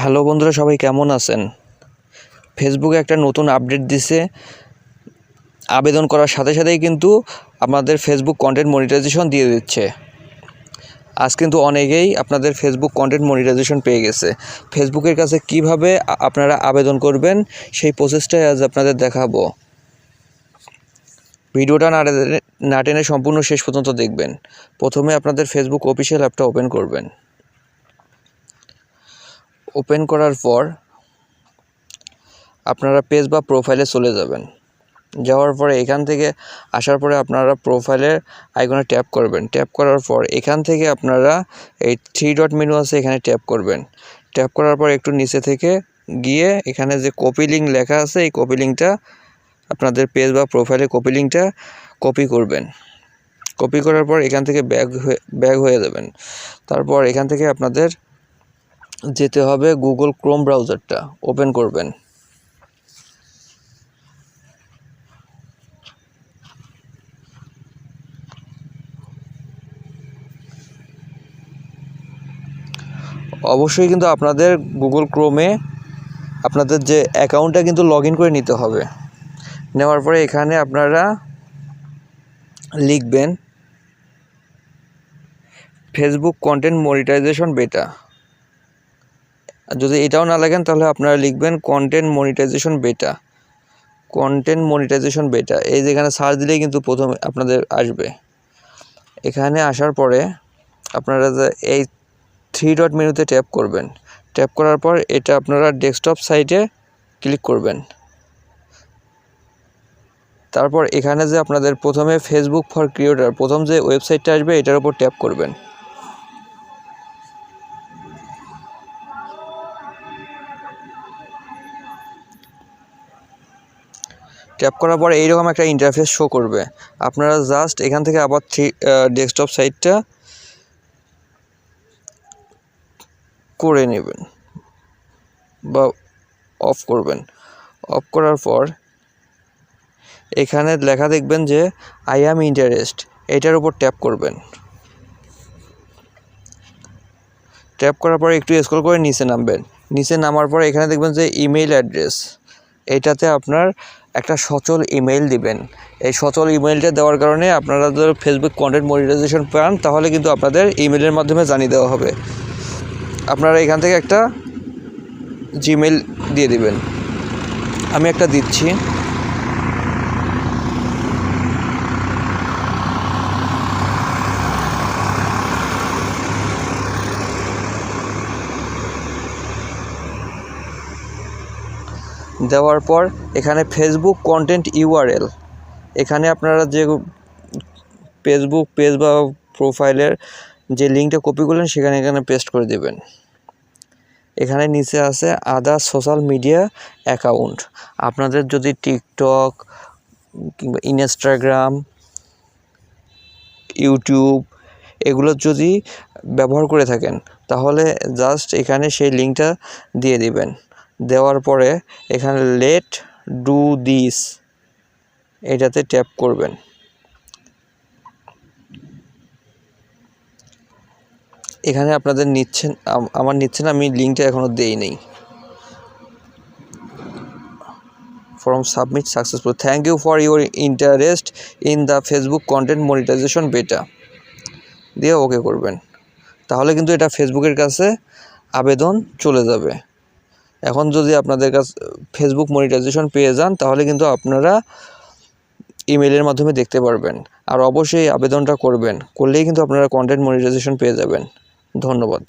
Hello বন্ধুরা, সবাই কেমন আছেন? ফেসবুকে একটা নতুন আপডেট দিছে। আবেদন করার সাথে সাথেই কিন্তু আপনাদের ফেসবুক কন্টেন্ট মনিটাইজেশন দিয়ে দিচ্ছে। আজ কিন্তু অনেকেই আপনাদের ফেসবুক কন্টেন্ট মনিটাইজেশন পেয়ে গেছে। ফেসবুকের কাছে কীভাবে আপনারা আবেদন করবেন, সেই প্রসেসটাই আজ আপনাদের দেখাবো। ভিডিওটা না না টেনে সম্পূর্ণ শেষ পর্যন্ত দেখবেন। প্রথমে আপনাদের ফেসবুক অফিসিয়াল অ্যাপটা ওপেন করবেন। ওপেন করার পর আপনারা পেজ বা প্রোফাইলে চলে যাবেন। যাওয়ার পরে এখান থেকে আসার পরে আপনারা প্রোফাইলের আইকনে ট্যাপ করবেন। ট্যাপ করার পর এখান থেকে আপনারা এই থ্রি ডট মেনু আছে এখানে ট্যাপ করবেন। ট্যাপ করার পর একটু নিচে থেকে গিয়ে এখানে যে কপি লিঙ্ক লেখা আছে, এই কপি লিঙ্কটা আপনাদের পেজ বা প্রোফাইলে কপি লিঙ্কটা কপি করবেন। কপি করার পর এখান থেকে ব্যাগ হয়ে ব্যাগ হয়ে যাবেন। তারপর এখান থেকে আপনাদের যেতে হবে গুগল ক্রোম ব্রাউজারটা ওপেন করবেন। অবশ্যই কিন্তু আপনাদের গুগল ক্রোমে আপনাদের যে অ্যাকাউন্টটা কিন্তু লগ করে নিতে হবে। নেওয়ার পরে এখানে আপনারা লিখবেন ফেসবুক কন্টেন্ট মনিটাইজেশন বেটা আর যদি এটাও না লাগেন, তাহলে আপনারা লিখবেন content monetization beta content monetization beta এই যেখানে সার্চ দিলেই কিন্তু প্রথমে আপনাদের আসবে। এখানে আসার পরে আপনারা এই থ্রি ডট মেনুতে ট্যাপ করবেন। ট্যাপ করার পর এটা আপনারা ডেস্কটপ সাইটে ক্লিক করবেন। তারপর এখানে যে আপনাদের প্রথমে ফেসবুক ফর ক্রিয়েটার প্রথম যে ওয়েবসাইটটা আসবে, এটার উপর ট্যাপ করবেন। ট্যাপ করার পরে এইরকম একটা ইন্টারফেস শো করবে। আপনারা জাস্ট এখান থেকে আবার থ্রি ডেস্কটপ সাইটটা করে নেবেন বা অফ করবেন। অফ করার পর এখানে লেখা দেখবেন যে আই অ্যাম ইন্টারেস্ট এটার উপর ট্যাপ করবেন। ট্যাপ করার পরে একটু স্ক্রল করে নিচে নামবেন। নিচে নামার পরে এখানে দেখবেন যে ইমেইল অ্যাড্রেস এইটাতে আপনার একটা সচল ইমেইল দিবেন। এই সচল ইমেইলটা দেওয়ার কারণে আপনারা যদি ফেসবুক কন্টেন্ট মনিটাইজেশন পান, তাহলে কিন্তু আপনাদের ইমেইলের মাধ্যমে জানিয়ে দেওয়া হবে। আপনারা এখান থেকে একটা জিমেল দিয়ে দিবেন। আমি একটা দিচ্ছি। দেওয়ার পর এখানে ফেসবুক কন্টেন্ট ইউআরএল এখানে আপনারা যে ফেসবুক পেজ বা প্রোফাইলের যে লিঙ্কটা কপি করলেন, সেখানে এখানে পেস্ট করে দেবেন। এখানে নিচে আছে আদার সোশ্যাল মিডিয়া অ্যাকাউন্ট আপনাদের যদি টিকটক কিংবা ইনস্টাগ্রাম ইউটিউব এগুলো যদি ব্যবহার করে থাকেন, তাহলে জাস্ট এখানে সেই লিঙ্কটা দিয়ে দিবেন। দেওয়ার পরে এখানে লেট ডু দিস এটাতে ট্যাপ করবেন। এখানে আপনাদের নিচ্ছেন আমার নিচ্ছেন আমি লিঙ্কটা এখনও দেই নেই। Form submit successful thank you for your interest in the Facebook content monetization beta দিয়ে ওকে করবেন। তাহলে কিন্তু এটা ফেসবুকের কাছে আবেদন চলে যাবে। এখন যদি আপনাদের কাছে ফেসবুক মনিটাইজেশন পেয়ে যান, তাহলে কিন্তু আপনারা ইমেলের মাধ্যমে দেখতে পারবেন। আর অবশ্যই আবেদনটা করবেন। করলেই কিন্তু আপনারা কন্টেন্ট মনিটাইজেশন পেয়ে যাবেন। ধন্যবাদ।